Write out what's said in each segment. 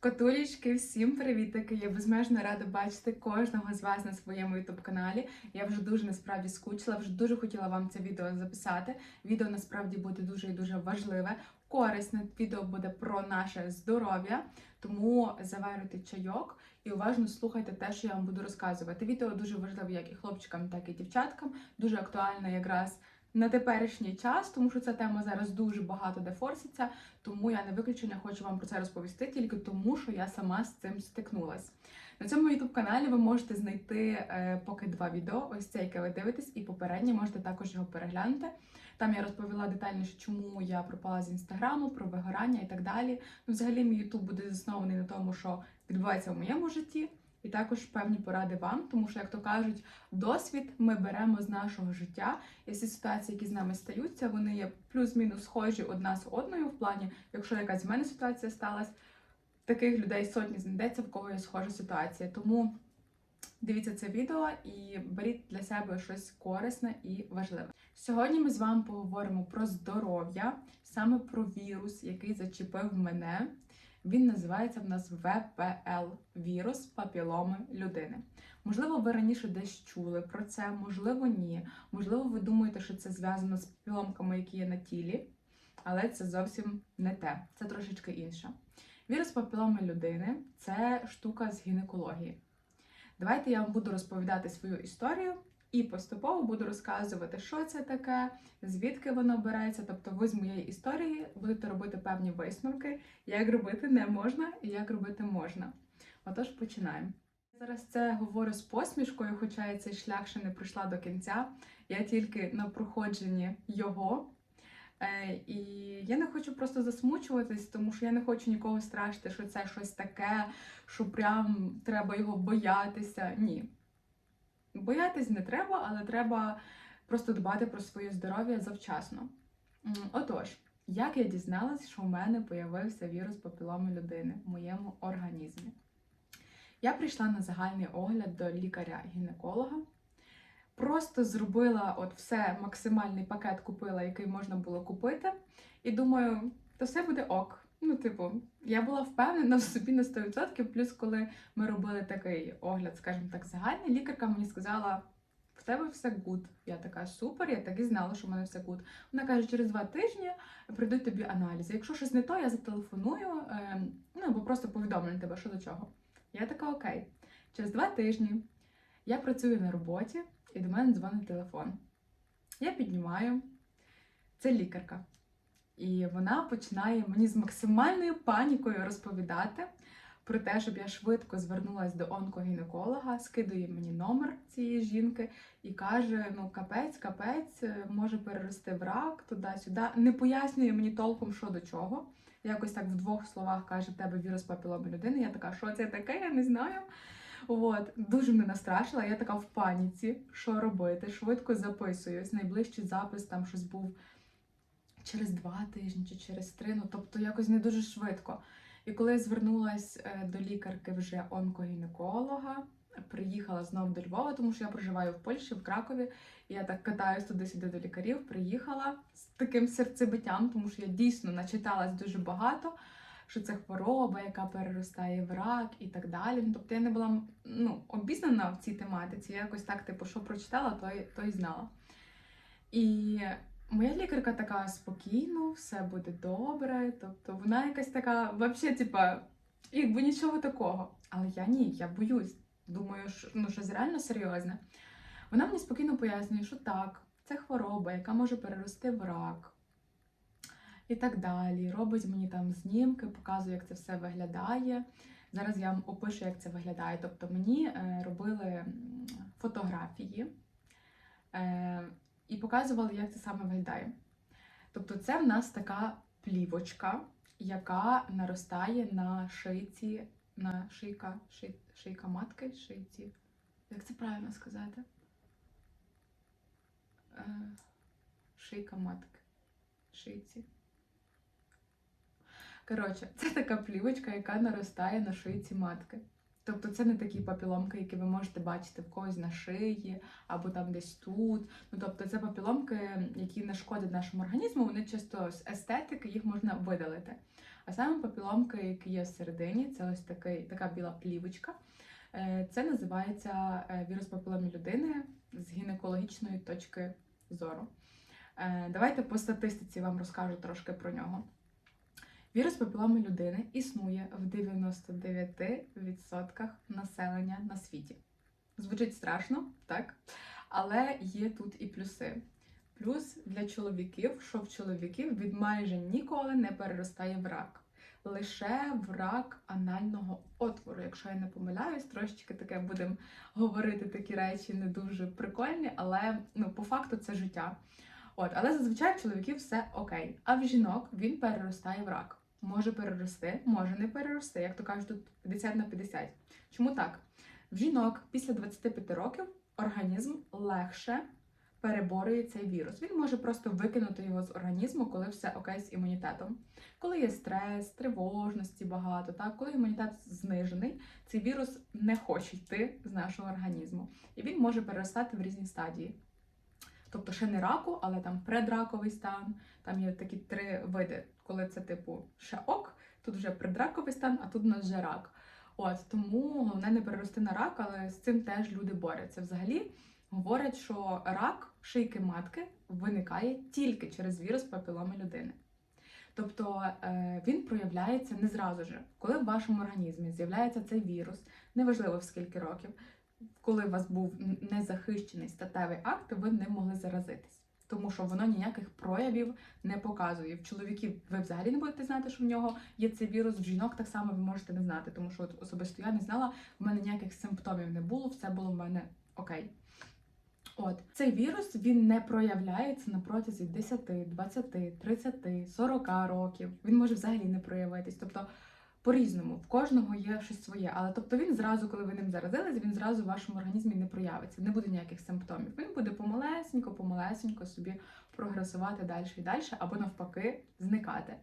Котулічки, всім привітики! Я безмежно рада бачити кожного з вас на своєму youtube каналі. Я вже дуже насправді скучила, вже дуже хотіла вам це відео записати. Відео насправді буде дуже і дуже важливе, корисне. Відео буде про наше здоров'я, тому заварюйте чайок і уважно слухайте те, що я вам буду розказувати. Відео дуже важливе як і хлопчикам, так і дівчаткам. Дуже актуальне якраз на теперішній час, тому що ця тема зараз дуже багато де форситься. Тому я не виключення хочу вам про це розповісти, тільки тому, що я сама з цим стикнулась. На цьому youtube каналі ви можете знайти е, поки два відео, ось це, яке ви дивитесь, і попереднє можете також його переглянути. Там я розповіла детальніше, чому я пропала з інстаграму, про вигорання і так далі. Ну, взагалі, мій ютуб буде заснований на тому, що відбувається в моєму житті. І також певні поради вам, тому що, як то кажуть, досвід ми беремо з нашого життя, і всі ситуації, які з нами стаються, вони є плюс-мінус схожі одна з одною в плані, якщо якась в мене ситуація сталася, таких людей сотні знайдеться, в кого є схожа ситуація. Тому дивіться це відео і беріть для себе щось корисне і важливе. Сьогодні ми з вами поговоримо про здоров'я, саме про вірус, який зачепив мене. Він називається в нас ВПЛ вірус папіломи людини. Можливо, ви раніше десь чули про це, можливо, ні. Можливо, ви думаєте, що це зв'язано з папіломками, які є на тілі, але це зовсім не те, це трошечки інше. Вірус папіломи людини це штука з гінекології. Давайте я вам буду розповідати свою історію і поступово буду розказувати, що це таке, звідки воно береться. Тобто, ви з моєї історії будете робити певні висновки, як робити не можна і як робити можна. Отож, починаємо. Зараз це говорю з посмішкою, хоча я цей шлях ще не пройшла до кінця. Я тільки на проходженні його. Е, І я не хочу просто засмучуватись, тому що я не хочу нікого страшити, що це щось таке, що прям треба його боятися. Ні. Боятись не треба, але треба просто дбати про своє здоров'я завчасно. Отож, як я дізналась, що в мене появився вірус папіломи людини в моєму організмі? Я прийшла на загальний огляд до лікаря-гінеколога. Просто зробила от все, максимальний пакет купила, який можна було купити. І думаю, то все буде ок. Ну, типу, я була впевнена в собі на 100%. Плюс, коли ми робили такий огляд, скажімо так, загальний, лікарка мені сказала: в тебе все гуд. Я така супер, я так і знала, що в мене все гуд. Вона каже, через два тижні прийдуть тобі аналізи. Якщо щось не то, я зателефоную, е, ну або просто повідомлю тебе, що до чого. Я така окей. Через два тижні я працюю на роботі, і до мене дзвонить телефон. Я піднімаю, це лікарка. І вона починає мені з максимальною панікою розповідати про те, щоб я швидко звернулася до онкогінеколога, скидує мені номер цієї жінки і каже: ну, капець, капець, е, може перерости в рак, туди-сюди. Не пояснює мені толком, що до чого. Якось так в двох словах каже, в тебе вірус папіломи людини. Я така, що це таке, я не знаю. От, дуже мене настрашила, я така в паніці, що робити. Швидко записуюсь. Найближчий запис там щось був через два тижні чи через три, ну тобто якось не дуже швидко. І коли я звернулась е, до лікарки вже онкогінеколога, приїхала знов до Львова, тому що я проживаю в Польщі, в Кракові. Я так катаюсь туди-сюди до лікарів, приїхала з таким серцебиттям, тому що я дійсно начиталась дуже багато що це хвороба, яка переростає в рак і так далі. Ну, тобто я не була ну, обізнана в цій тематиці. Я якось так, типу, що прочитала, то й, то й знала. І моя лікарка така спокійно, все буде добре. Тобто вона якась така, взагалі, типа, якби нічого такого. Але я ні, я боюсь. Думаю, що ну, щось реально серйозне. Вона мені спокійно пояснює, що так, це хвороба, яка може перерости в рак і так далі. Робить мені там знімки, показує, як це все виглядає. Зараз я вам опишу, як це виглядає. Тобто мені е, робили фотографії е, і показували, як це саме виглядає. Тобто, це в нас така плівочка, яка наростає на шийці, на шийка, ший, шийка матки, шийці. Як це правильно сказати? Е, шийка матки. Шийці. Коротше, це така плівочка, яка наростає на шийці матки. Тобто це не такі папіломки, які ви можете бачити в когось на шиї або там десь тут. Ну тобто це папіломки, які не шкодять нашому організму, вони чисто з естетики їх можна видалити. А саме папіломки, які є всередині, це ось такий, така біла плівочка. Е, Це називається е, вірус папіломі людини з гінекологічної точки зору. Е, Давайте по статистиці вам розкажу трошки про нього. Вірус папіломи людини існує в 99% населення на світі. Звучить страшно, так? Але є тут і плюси. Плюс для чоловіків, що в чоловіків від майже ніколи не переростає в рак. Лише в рак анального отвору. Якщо я не помиляюсь, трошечки таке будемо говорити такі речі не дуже прикольні, але ну, по факту це життя. От, але зазвичай в чоловіків все окей. А в жінок він переростає в рак. Може перерости, може не перерости, як то кажуть, тут 50 на 50. Чому так? В жінок після 25 років організм легше переборює цей вірус. Він може просто викинути його з організму, коли все окей з імунітетом. Коли є стрес, тривожності багато, так? коли імунітет знижений, цей вірус не хоче йти з нашого організму. І він може переростати в різні стадії. Тобто ще не раку, але там предраковий стан, там є такі три види, коли це типу ще ок, тут вже предраковий стан, а тут у нас вже рак. От тому головне не перерости на рак, але з цим теж люди борються. Взагалі говорять, що рак шийки матки виникає тільки через вірус папіломи людини. Тобто е, він проявляється не зразу же. Коли в вашому організмі з'являється цей вірус, неважливо в скільки років, коли у вас був незахищений статевий акт, ви не могли заразитись. Тому що воно ніяких проявів не показує. В чоловіків ви взагалі не будете знати, що в нього є цей вірус. В жінок так само ви можете не знати, тому що от особисто я не знала, в мене ніяких симптомів не було, все було в мене окей. От цей вірус він не проявляється на протязі 10, 20, 30, 40 років. Він може взагалі не проявитись. Тобто по-різному, в кожного є щось своє. Але тобто він зразу, коли ви ним заразились, він зразу в вашому організмі не проявиться, не буде ніяких симптомів. Він буде помалесенько, помалесенько собі прогресувати далі і далі, або навпаки зникати.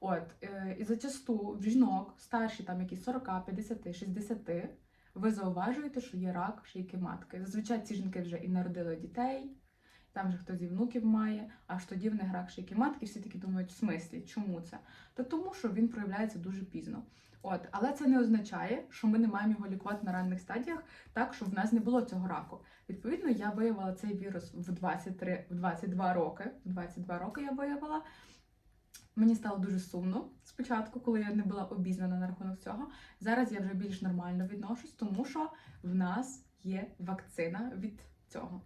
От, е, і зачасту в жінок старші, там якісь 40, 50, 60, ви зауважуєте, що є рак шийки матки. Зазвичай ці жінки вже і народили дітей, там же хтось і внуків має, аж тоді в них рак шийки матки, всі такі думають, в смислі, чому це? Та тому, що він проявляється дуже пізно. От, але це не означає, що ми не маємо його лікувати на ранних стадіях, так щоб в нас не було цього раку. Відповідно, я виявила цей вірус в 23, в 22 роки. В 22 роки я виявила. Мені стало дуже сумно спочатку, коли я не була обізнана на рахунок цього. Зараз я вже більш нормально відношусь, тому що в нас є вакцина від цього.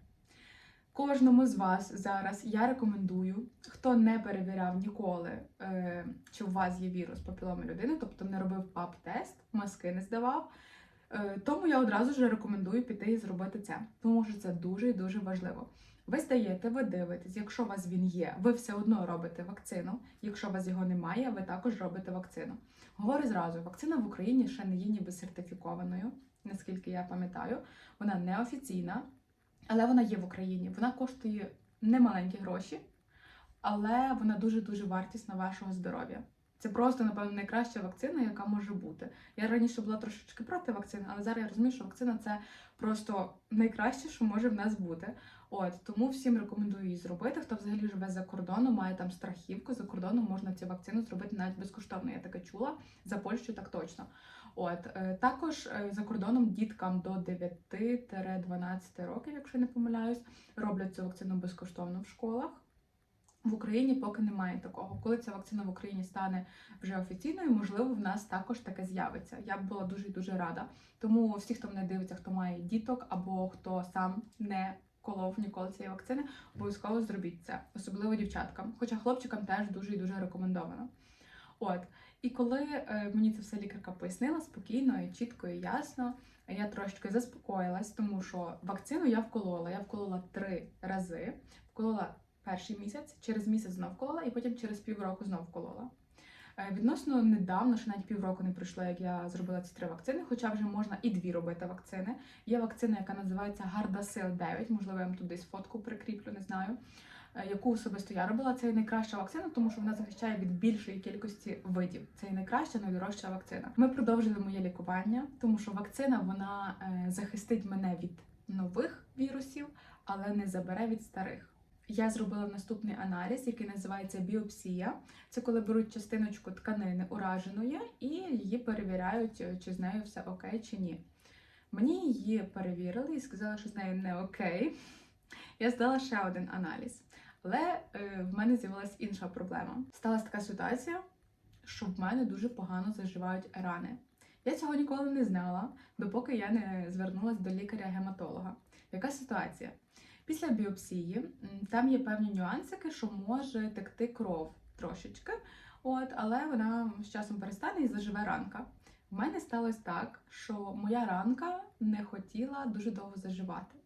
Кожному з вас зараз я рекомендую, хто не перевіряв ніколи, е, чи у вас є вірус папіломи людини, тобто не робив ПАП-тест, маски не здавав. е, Тому я одразу ж рекомендую піти і зробити це, тому що це дуже і дуже важливо. Ви стаєте, ви дивитесь, якщо у вас він є, ви все одно робите вакцину. Якщо у вас його немає, ви також робите вакцину. Говорю зразу, вакцина в Україні ще не є ніби сертифікованою, наскільки я пам'ятаю. Вона неофіційна, але вона є в Україні. Вона коштує немаленькі гроші, але вона дуже-дуже вартісна вашого здоров'я. Це просто, напевно, найкраща вакцина, яка може бути. Я раніше була трошечки проти вакцини, але зараз я розумію, що вакцина це просто найкраще, що може в нас бути. От тому всім рекомендую її зробити. Хто взагалі живе за кордоном, має там страхівку. За кордоном можна цю вакцину зробити навіть безкоштовно. Я таке чула за Польщу, так точно. От е, також е, за кордоном діткам до 9-12 років, якщо не помиляюсь, роблять цю вакцину безкоштовно в школах. В Україні поки немає такого. Коли ця вакцина в Україні стане вже офіційною, можливо, в нас також таке з'явиться. Я б була дуже дуже рада. Тому всі, хто мене дивиться, хто має діток або хто сам не колов ніколи цієї вакцини, обов'язково зробіть це, особливо дівчаткам. Хоча хлопчикам теж дуже і дуже рекомендовано. От і коли е, мені це все лікарка пояснила спокійно і чітко і ясно, я трошечки заспокоїлась, тому що вакцину я вколола. Я вколола три рази. Вколола перший місяць, через місяць знов вколола, і потім через півроку знов вколола. Е, Відносно недавно, ще навіть півроку не пройшло, як я зробила ці три вакцини, хоча вже можна і дві робити вакцини. Є вакцина, яка називається Gardasil 9, можливо, я вам десь фотку прикріплю, не знаю. Е, Яку особисто я робила, це найкраща вакцина, тому що вона захищає від більшої кількості видів. Це найкраща, найдорожча вакцина. Ми продовжили моє лікування, тому що вакцина вона е, захистить мене від нових вірусів, але не забере від старих. я зробила наступний аналіз, який називається біопсія. Це коли беруть частиночку тканини ураженої і її перевіряють, чи з нею все окей чи ні. Мені її перевірили і сказали, що з нею не окей. Я здала ще один аналіз. Але е, в мене з'явилася інша проблема. Сталася така ситуація, що в мене дуже погано заживають рани. Я цього ніколи не знала, допоки я не звернулася до лікаря-гематолога. Яка ситуація? Після біопсії там є певні нюансики, що може текти кров трошечки, от, але вона з часом перестане і заживе ранка. В мене сталося так, що моя ранка не хотіла дуже довго заживати.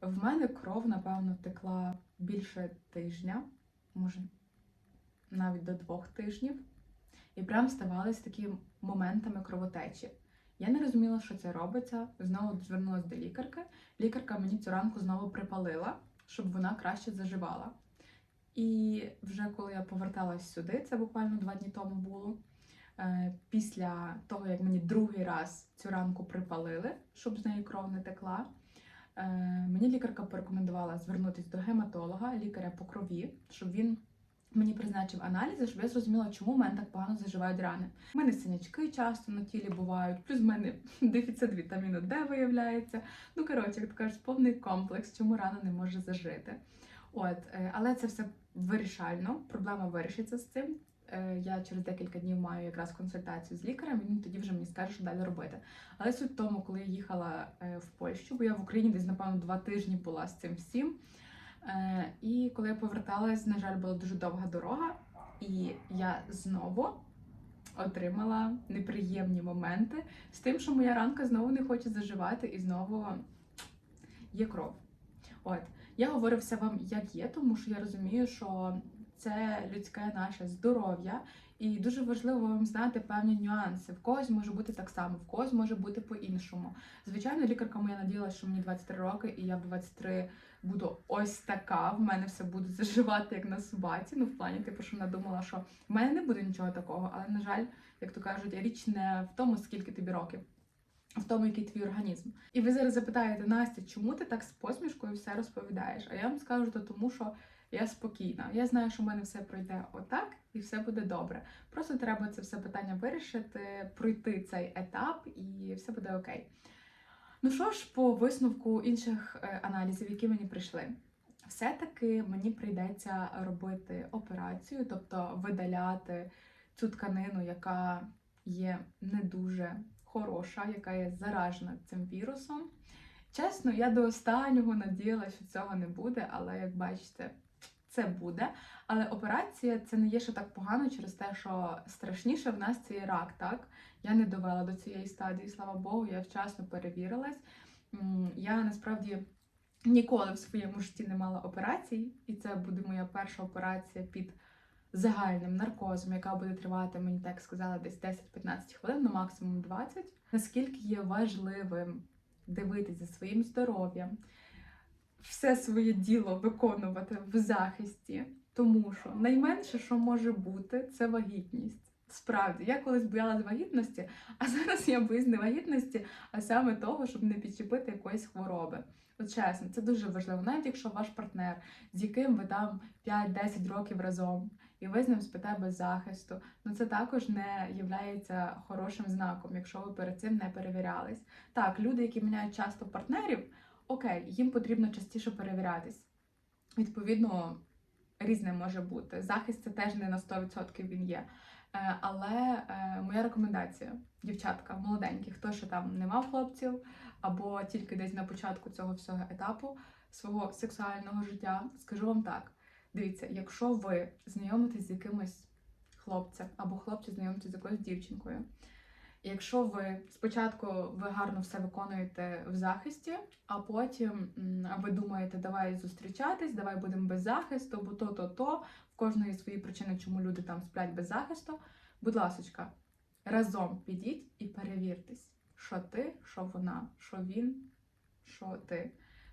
В мене кров, напевно, текла більше тижня, може навіть до двох тижнів. І прям ставались такі моментами кровотечі. Я не розуміла, що це робиться. Знову звернулася до лікарки. Лікарка мені цю ранку знову припалила, щоб вона краще заживала. І вже коли я поверталась сюди, це буквально два дні тому було. е, Після того, як мені другий раз цю ранку припалили, щоб з неї кров не текла, мені лікарка порекомендувала звернутися до гематолога, лікаря по крові, щоб він мені призначив аналізи, щоб я зрозуміла, чому в мене так погано заживають рани. У мене синячки часто на тілі бувають, плюс в мене дефіцит вітаміну Д виявляється. Ну, коротше, як то кажуть, повний комплекс, чому рана не може зажити. От, е, але це все вирішально, проблема вирішиться з цим. Е, Я через декілька днів маю якраз консультацію з лікарем, він тоді вже мені скаже, що далі робити. Але суть в тому, коли я їхала е, в Польщу, бо я в Україні десь, напевно, два тижні була з цим всім. Е, І коли я поверталась, на жаль, була дуже довга дорога, і я знову отримала неприємні моменти з тим, що моя ранка знову не хоче заживати, і знову є кров. От я говорю вам як є, тому що я розумію, що це людське наше здоров'я, і дуже важливо вам знати певні нюанси. В когось може бути так само, в когось може бути по-іншому. Звичайно, лікарка моя надіялася, що мені 23 роки, і я в 23 буду ось така. В мене все буде заживати як на собаці. Ну, в плані, типу, що вона думала, що в мене не буде нічого такого. Але, на жаль, як то кажуть, річ не в тому, скільки тобі років. В тому, який твій організм. І ви зараз запитаєте, Настя, чому ти так з посмішкою все розповідаєш? А я вам скажу, то тому що я спокійна. Я знаю, що в мене все пройде отак і все буде добре. Просто треба це все питання вирішити, пройти цей етап, і все буде окей. Ну що ж, по висновку інших е, аналізів, які мені прийшли, все-таки мені прийдеться робити операцію, тобто видаляти цю тканину, яка є не дуже хороша, яка є заражена цим вірусом. Чесно, я до останнього надіялася, що цього не буде, але як бачите, це буде. Але операція це не є ще так погано через те, що страшніше в нас це рак, так? Я не довела до цієї стадії, слава Богу, я вчасно перевірилась. Я насправді ніколи в своєму житті не мала операцій, і це буде моя перша операція під загальним наркозом, яка буде тривати, мені так сказали, десь 10-15 хвилин, ну максимум 20. Наскільки є важливим дивитися за своїм здоров'ям, все своє діло виконувати в захисті, тому що найменше, що може бути, це вагітність. Справді, я колись боялась вагітності, а зараз я боюсь не вагітності, а саме того, щоб не підчепити якоїсь хвороби. От чесно, це дуже важливо. Навіть якщо ваш партнер, з яким ви там 5-10 років разом, і ви з ним спите без захисту, ну це також не є хорошим знаком, якщо ви перед цим не перевірялись. Так, люди, які міняють часто партнерів, окей, їм потрібно частіше перевірятись. Відповідно, різне може бути. Захист це теж не на 100% він є. Е, Але е, моя рекомендація, дівчатка, молоденькі, хто ще там не мав хлопців, або тільки десь на початку цього всього етапу свого сексуального життя, скажу вам так: дивіться, якщо ви знайомитесь з якимось хлопцем, або хлопці знайомитесь з якоюсь дівчинкою, якщо ви спочатку ви гарно все виконуєте в захисті, а потім ви думаєте, давай зустрічатись, давай будемо без захисту, бо то, то, то, в кожної свої причини, чому люди там сплять без захисту. Будь ласочка, разом підіть і перевіртесь, що ти, що вона, що він, що ти.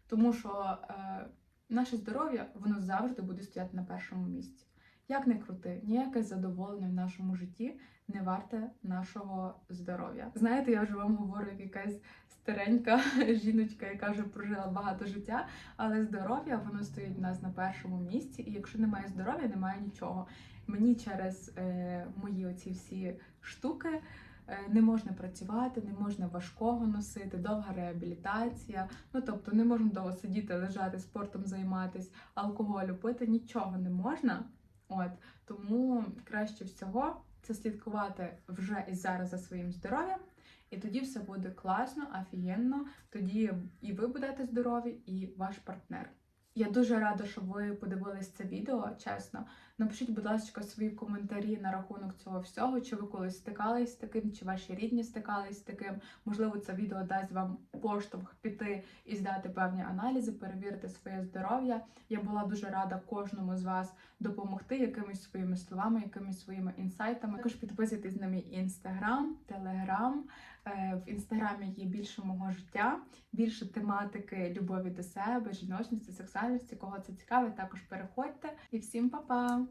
Тому що е, наше здоров'я воно завжди буде стояти на першому місці. Як не крути, ніяке задоволення в нашому житті не варте нашого здоров'я. Знаєте, я вже вам говорю, як якась старенька жіночка, яка вже прожила багато життя, але здоров'я воно стоїть в нас на першому місці, і якщо немає здоров'я, немає нічого. Мені через е, мої оці всі штуки. е, Не можна працювати, не можна важкого носити, довга реабілітація. Ну тобто не можна довго сидіти, лежати, спортом займатися, алкоголю пити, нічого не можна. От тому краще всього це слідкувати вже і зараз за своїм здоров'ям, і тоді все буде класно, офігенно. Тоді і ви будете здорові, і ваш партнер. Я дуже рада, що ви подивились це відео, чесно. Напишіть, будь ласка, свої коментарі на рахунок цього всього, чи ви колись стикались з таким, чи ваші рідні стикались з таким. Можливо, це відео дасть вам поштовх піти і здати певні аналізи, перевірити своє здоров'я. Я була дуже рада кожному з вас допомогти якимись своїми словами, якимись своїми інсайтами. Також підписуйтесь на мій інстаграм, телеграм. В інстаграмі є більше мого життя, більше тематики любові до себе, жіночності, сексуальності. Кого це цікавить, також переходьте. І всім па-па!